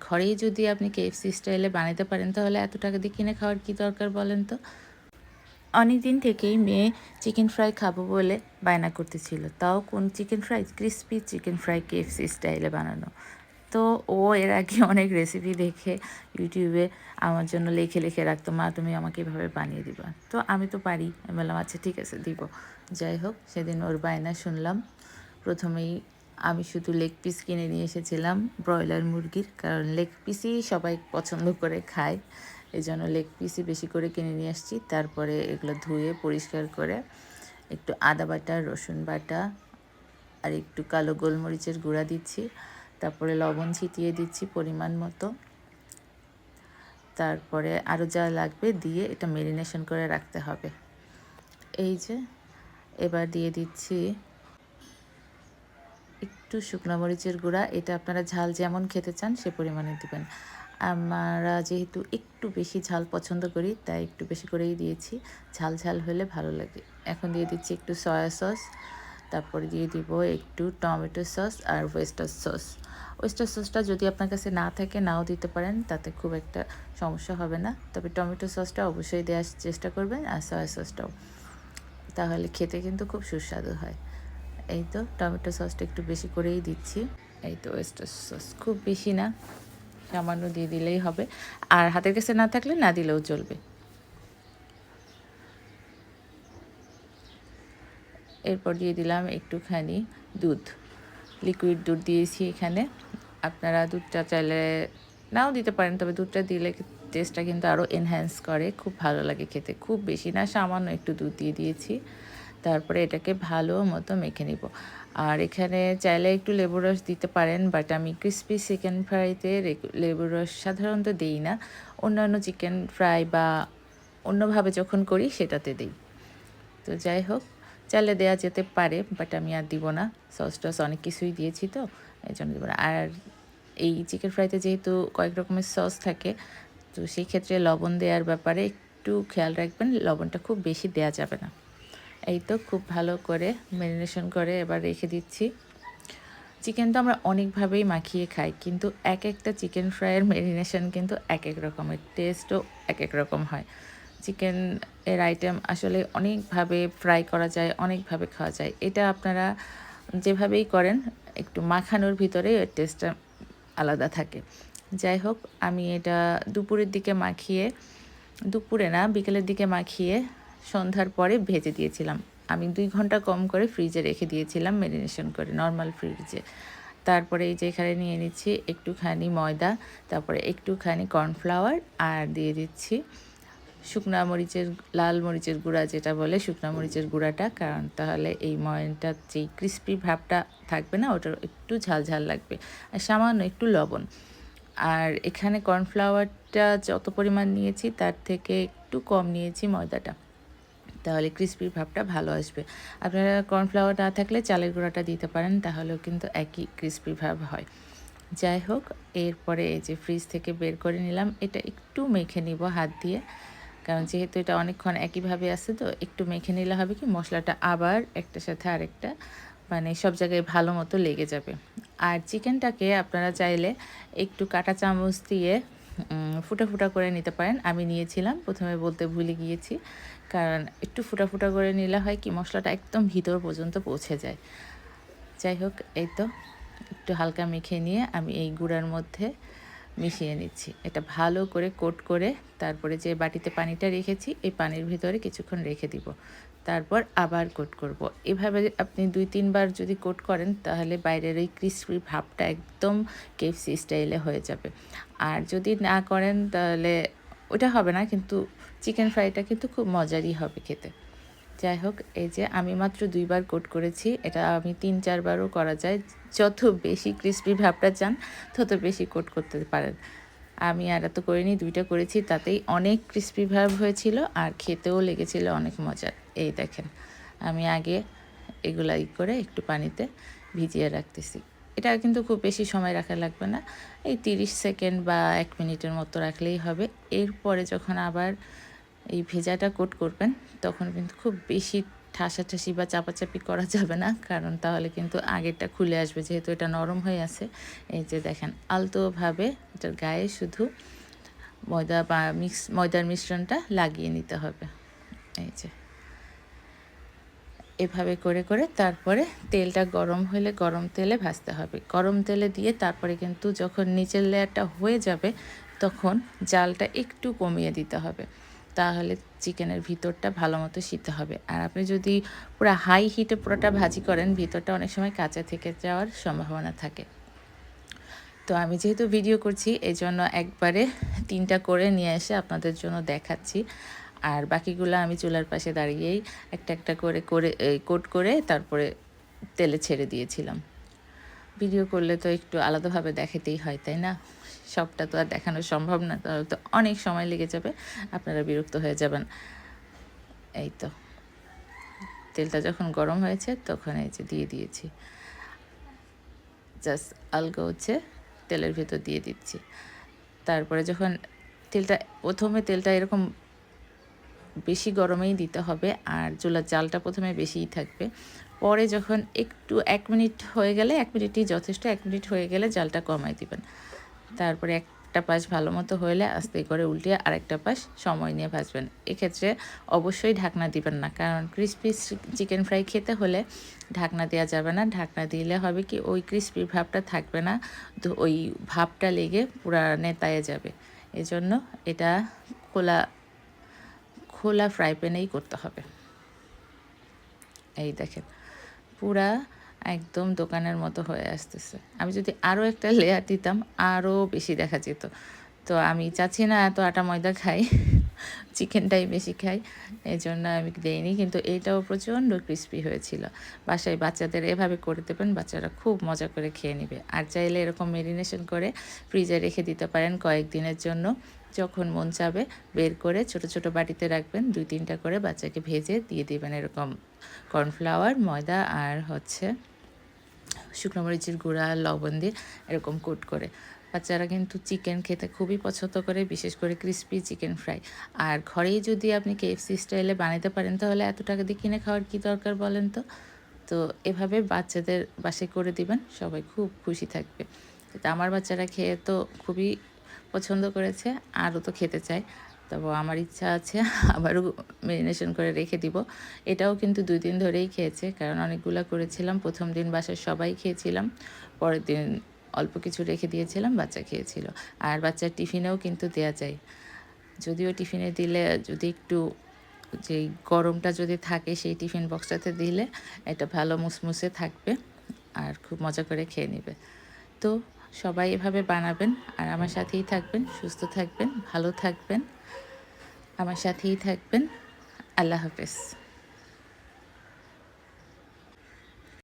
ঘরেই যদি আপনি কেএফসি স্টাইলে বানাতে পারেন, তাহলে এত টাকা দিয়ে কিনে খাওয়ার কি দরকার বলেন তো? অনেক দিন থেকেই মেয়ে চিকেন ফ্রাই খাব বলে বায়না করতেছিল। তাও কোন chicken fry crispy chicken fry KFC স্টাইলে বানানো। তো ও এর আগে অনেক রেসিপি দেখে ইউটিউবে আমার জন্য লিখে লিখে রাখতো, মা, তুমি আমাকে এভাবে বানিয়ে দিবা। তো আমি তো পারি। আমি বললাম আচ্ছা ঠিক আছে, দিব। যাই হোক, সেদিন ওর বায়না শুনলাম। প্রথমেই আমি শুধু লেগ পিস কিনে নিয়ে এসেছিলাম ব্রয়লার মুরগির, কারণ লেগ পিসই সবাই পছন্দ করে খায়। এই জন্য লেগ পিসই বেশি করে কিনে নিয়ে আসছি। তারপরে এগুলো ধুয়ে, পরিষ্কার করে একটু আদা বাটা, রসুন বাটা আর একটু কালো গোলমরিচের গুঁড়া দিচ্ছি। তারপরে লবণ ছিটিয়ে দিচ্ছি পরিমাণ মতো। তারপরে আরও যা লাগবে দিয়ে এটা মেরিনেশন করে রাখতে হবে। এই যে, এবার দিয়ে দিচ্ছি একটু শুকনো মরিচের গুঁড়া, এটা আপনারা ঝাল যেমন খেতে চান সে পরিমাণে দিবেন। আমরা যেহেতু একটু বেশি ঝাল পছন্দ করি, তাই একটু বেশি করেই দিয়েছি। ঝাল ঝাল হলে ভালো লাগে। এখন দিয়ে দিচ্ছি একটু সয়া সস, তারপরে দিয়ে দিব একটু টমেটো সস আর ওয়েস্টার সস। ওয়েস্টার সসটা যদি আপনার কাছে না থাকে, নাও দিতে পারেন, তাতে খুব একটা সমস্যা হবে না। তবে টমেটো সসটা অবশ্যই দেওয়ার চেষ্টা করবেন আর সয়া সসটাও। তাহলে খেতে কিন্তু খুব সুস্বাদু হয়। এই তো টমেটো সসটা একটু বেশি করেই দিচ্ছি। এই তো ওয়েস্টার সস খুব বেশি না, সামান্য দিয়ে দিলেই হবে। আর হাতের কাছে না থাকলে না দিলেও চলবে। এরপর দিয়ে দিলাম একটুখানি দুধ। লিকুইড দুধ দিয়েছি এখানে। আপনারা দুধটা চাইলে নাও দিতে পারেন, তবে দুধটা দিলে টেস্টটা কিন্তু আরও এনহ্যান্স করে। খুব ভালো লাগে খেতে। খুব বেশি না, সামান্য একটু দুধ দিয়ে দিয়েছি। তারপরে এটাকে ভালো মতো মেখে নিব। আর এখানে চাইলে একটু লেবুর রস দিতে পারেন বাট আমি ক্রিসপি চিকেন ফ্রাইতে লেবুর রস সাধারণত দিই না। অন্যান্য চিকেন ফ্রাই বা অন্যভাবে যখন করি সেটাতে দিই। তো যাই হোক, চাইলে দেওয়া যেতে পারে বাট আমি আর দিব না। সস টস অনেক কিছুই দিয়েছি তো এই জন্য দিব না। আর এই চিকেন ফ্রাইতে যেহেতু কয়েক রকমের সস থাকে, তো সেই ক্ষেত্রে লবণ দেওয়ার ব্যাপারে একটু খেয়াল রাখবেন, লবণটা খুব বেশি দেওয়া যাবে না। এই তো খুব ভালো করে ম্যারিনেশন করে এবার রেখে দিচ্ছি। চিকেন তো আমরা অনেকভাবেই মাখিয়ে খাই, কিন্তু এক একটা চিকেন ফ্রাইয়ের ম্যারিনেশন কিন্তু এক এক রকমের টেস্টও এক এক রকম হয়। চিকেন এর আইটেম আসলে অনেকভাবে ফ্রাই করা যায়, অনেকভাবে খাওয়া যায়। এটা আপনারা যেভাবেই করেন, একটু মাখানোর ভিতরে এর টেস্টটা আলাদা থাকে। যাই হোক, আমি এটা দুপুরের দিকে মাখিয়ে, দুপুরে না, বিকেলের দিকে মাখিয়ে সন্ধ্যার পরে ভেজে দিয়েছিলাম। আমি দুই ঘণ্টা কম করে ফ্রিজে রেখে দিয়েছিলাম মেরিনেশন করে নর্মাল ফ্রিজে তারপরে এই যে এখানে নিয়ে নিচ্ছি একটুখানি ময়দা, তারপরে একটুখানি কর্নফ্লাওয়ার আর দিয়ে দিচ্ছি শুকনা মরিচের, লাল মরিচের গুঁড়া যেটা বলে শুকনা মরিচের গুঁড়াটা, কারণ তাহলে এই ময়নটা যেই ক্রিস্পি ভাবটা থাকবে না, ওটার একটু ঝাল ঝাল লাগবে। আর সামান্য একটু লবণ। আর এখানে কর্নফ্লাওয়ারটা যত পরিমাণ নিয়েছি, তার থেকে একটু কম নিয়েছি ময়দাটা। তাহলে ক্রিস্পির ভাবটা ভালো আসবে। আপনারা কর্নফ্লাওয়ার না থাকলে চালের গুঁড়াটা দিতে পারেন, তাহলেও কিন্তু একই ক্রিস্পি ভাব হয়। যাই হোক, এরপরে এই যে ফ্রিজ থেকে বের করে নিলাম, এটা একটু মেখে নিব হাত দিয়ে। কারণ যেহেতু এটা অনেকক্ষণ একইভাবে আছে, তো একটু মেখে নিলে হবে কি, মশলাটা আবার একটা সাথে আরেকটা মানে সব জায়গায় ভালো মতো লেগে যাবে। আর চিকেনটাকে আপনারা চাইলে একটু কাটা চামচ দিয়ে ফুটা ফুটা করে নিতে পারেন। আমি নিয়েছিলাম, প্রথমে বলতে ভুলে গিয়েছি। কারণ একটু ফুটা ফুটা করে নিলে হয় কি, মশলাটা একদম ভিতর পর্যন্ত পৌঁছে যায়। যাই হোক, এই তো, একটু হালকা মেখে নিয়ে আমি এই গুঁড়ার মধ্যে মিশিয়ে নিচ্ছি। এটা ভালো করে কোট করে তারপরে যে বাটিতে পানিটা রেখেছি, এই পানির ভিতরে কিছুক্ষণ রেখে দিব। তারপর আবার কোট করব। এভাবে আপনি দুই, তিনবার যদি কোট করেন, তাহলে বাইরের ওই ক্রিসপি ভাবটা একদম কেফসি স্টাইলে হয়ে যাবে। আর যদি না করেন, তাহলে ওটা হবে না, কিন্তু চিকেন ফ্রাইটা কিন্তু খুব মজারই হবে খেতে। যাই হোক, এই যে আমি মাত্র দুইবার কোট করেছি, এটা আমি তিন, চারবারও করা যায়। যত বেশি ক্রিসপি ভাবটা চান, তত বেশি কোট করতে পারেন। আমি আর এত করিনি, দুইটা করেছি, তাতেই অনেক ক্রিসপি ভাব হয়েছিল আর খেতেও লেগেছিল অনেক মজার। এই দেখেন, আমি আগে এগুলা ই করে একটু পানিতে ভিজিয়ে রাখতেছি। এটা কিন্তু খুব বেশি সময় রাখা লাগবে না, এই তিরিশ সেকেন্ড বা এক মিনিটের মতো রাখলেই হবে। এরপরে যখন আবার এই ভেজাটা কোট করবেন, তখন কিন্তু খুব বেশি ঠাসাঠাসি বা চাপাচাপি করা যাবে না, কারণ তাহলে কিন্তু আগেরটা খুলে আসবে, যেহেতু এটা নরম হয়ে আছে। এই যে দেখেন, আলতোভাবে এটার গায়ে শুধু ময়দা বা মিক্স ময়দার মিশ্রণটা লাগিয়ে নিতে হবে। এই যে। এভাবে করে করে তারপরে তেলটা গরম হলে গরম তেলে ভাজতে হবে। গরম তেলে দিয়ে তারপরে কিন্তু যখন নিচের লেয়ারটা হয়ে যাবে, তখন জালটা একটু কমিয়ে দিতে হবে। তাহলে চিকেনের ভিতরটা ভালো মতো সিদ্ধ হবে। আর আপনি যদি পুরো হাই হিটে পুরোটা ভাজি করেন, ভিতরটা অনেক সময় কাঁচা থেকে যাওয়ার সম্ভাবনা থাকে। তো আমি যেহেতু ভিডিও করছি এই জন্য একবারে তিনটা করে নিয়ে এসে আপনাদের জন্য দেখাচ্ছি। আর বাকিগুলো আমি চুলার পাশে দাঁড়িয়েই একটা একটা করে করে কোট করে তারপরে তেলে ছেড়ে দিয়েছিলাম। ভিডিও করলে তো একটু আলাদাভাবে দেখাতেই হয়, তাই না? সবটা তো আর দেখানো সম্ভব না, তাহলে তো অনেক সময় লেগে যাবে, আপনারা বিরক্ত হয়ে যাবেন। এই তো, তেলটা যখন গরম হয়েছে তখন এই যে দিয়ে দিয়েছি। জাস্ট আলগা হচ্ছে, তেলের ভেতর দিয়ে দিচ্ছি। তারপরে যখন তেলটা, প্রথমে তেলটা এরকম বেশি গরমেই দিতে হবে আর চুলার জালটা প্রথমে বেশিই থাকবে। পরে যখন একটু এক মিনিট হয়ে গেলে, এক মিনিটই যথেষ্ট, এক মিনিট হয়ে গেলে জালটা কমাই দিবেন। তারপরে একটা পাশ ভালো মতো হইলে আস্তে করে উল্টিয়ে আরেকটা পাশ সময় নিয়ে ভাজবেন। এক্ষেত্রে অবশ্যই ঢাকনা দিবেন না, কারণ ক্রিসপি চিকেন ফ্রাই খেতে হলে ঢাকনা দেওয়া যাবে না। ঢাকনা দিলে হবে কি ওই ক্রিসপি ভাবটা থাকবে না, তো ওই ভাবটা লেগে পুরা নেতায় যাবে। এজন্য এটা খোলা খোলা ফ্রাই প্যানেই করতে হবে। এই দেখেন, পুরা একদম দোকানের মতো হয়ে আসতেছে। আমি যদি আরও একটা লেয়ার দিতাম আরও বেশি দেখা যেত। তো আমি চাচ্ছি না এত আটা ময়দা খাই। চিকেনটাই বেশি খাই এই জন্য আমি দেইনি, কিন্তু এইটাও প্রচণ্ড ক্রিস্পি হয়েছিল। বাসায় বাচ্চাদের এভাবে করে দেবেন, বাচ্চারা খুব মজা করে খেয়ে নেবে। আর চাইলে এরকম মেরিনেশন করে ফ্রিজে রেখে দিতে পারেন কয়েকদিনের জন্য। যখন মন চাবে, বের করে ছোট ছোট বাটিতে রাখবেন, দুই তিনটা করে বাচ্চাকে ভেজে দিয়ে দেবেন এরকম কর্নফ্লাওয়ার, ময়দা আর হচ্ছে শুকনো মরিচের গুঁড়া, লবণ দিয়ে এরকম কুট করে। বাচ্চারা কিন্তু চিকেন খেতে খুবই পছন্দ করে, বিশেষ করে ক্রিস্পি চিকেন ফ্রাই আর ঘরেই যদি আপনি কেএফসি স্টাইলে বানাতে পারেন, তাহলে এত টাকা দিয়ে কিনে খাওয়ার কী দরকার বলেন তো? তো এভাবে বাচ্চাদের বাসে করে দিবেন, সবাই খুব খুশি থাকবে। তো আমার বাচ্চারা খেয়ে তো খুবই পছন্দ করেছে, আরও তো খেতে চায়। তবে আমার ইচ্ছা আছে, আবারও মেরিনেশন করে রেখে দিব। এটাও কিন্তু দুই দিন ধরেই খেয়েছে, কারণ অনেকগুলো করেছিলাম। প্রথম দিন বাসার সবাই খেয়েছিলাম, পরের দিন অল্প কিছু রেখে দিয়েছিলাম, বাচ্চা খেয়েছিল। আর বাচ্চার টিফিনেও কিন্তু দেয়া যায়। যদিও টিফিনে দিলে, যদি একটু যেই গরমটা যদি থাকে, সেই টিফিন বক্সটাতে দিলে এটা ভালো মুসমুসে থাকবে আর খুব মজা করে খেয়ে নেবে। তো সবাই এভাবে বানাবেন আর আমার সাথেই থাকবেন, সুস্থ থাকবেন, ভালো থাকবেন। আমার সাথেই থাকবেন। আল্লাহ হাফেজ।